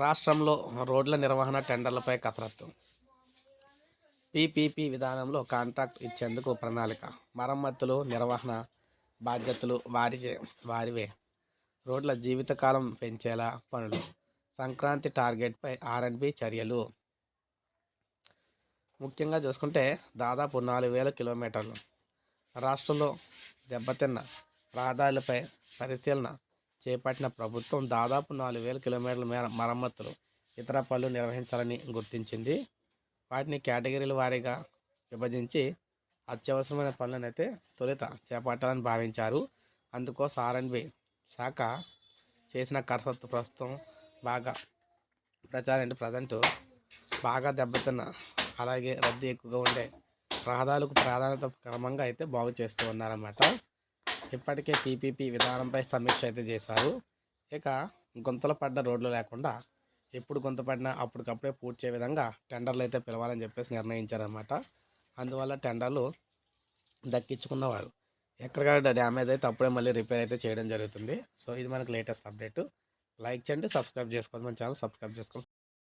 రాష్ట్రంలో రోడ్ల నిర్వహణ టెండర్లపై కసరత్తు. పీపీపీ విధానంలో కాంట్రాక్ట్ ఇచ్చేందుకు ప్రణాళిక. మరమ్మతులు నిర్వహణ బాధ్యతలు వారిచే వారివే. రోడ్ల జీవితకాలం పెంచేలా పనులు. సంక్రాంతి టార్గెట్పై ఆర్ఎండ్బి చర్యలు. ముఖ్యంగా చూసుకుంటే దాదాపు నాలుగు వేల కిలోమీటర్లు. రాష్ట్రంలో దెబ్బతిన్న రహదారులపై పరిశీలన చేపట్టిన ప్రభుత్వం దాదాపు నాలుగు వేల కిలోమీటర్ల మేర మరమ్మతులు ఇతర పనులు నిర్వహించాలని గుర్తించింది. వాటిని కేటగిరీల వారీగా విభజించి అత్యవసరమైన పనులను అయితే తొలుత చేపట్టాలని భావించారు. అందుకోసం ఆర్ఎన్బి శాఖ చేసిన కసరత్తు ప్రస్తుతం బాగా ప్రచారం అంటే ప్రజెంట్ బాగా దెబ్బతిన్న అలాగే రద్దీ ఎక్కువగా ఉండే రహదారులకు ప్రాధాన్యత క్రమంగా అయితే బాగు చేస్తూ ఉన్నారన్నమాట. ఇప్పటికే పీపీపీ విధానంపై సమీక్ష అయితే చేశారు. ఇక గుంతలు పడ్డ రోడ్లు లేకుండా ఎప్పుడు గుంత పడినా అప్పటికప్పుడే పూడ్చే విధంగా టెండర్లు అయితే పిలవాలని చెప్పేసి నిర్ణయించారనమాట అందువల్ల టెండర్లు దక్కించుకున్నవారు. ఎక్కడికక్కడ డ్యామేజ్ అయితే అప్పుడే మళ్ళీ రిపేర్ అయితే చేయడం జరుగుతుంది. సో ఇది మనకు లేటెస్ట్ అప్డేట్. లైక్ చేయండి సబ్స్క్రైబ్ చేసుకోండి మన ఛానల్ సబ్స్క్రైబ్ చేసుకోండి.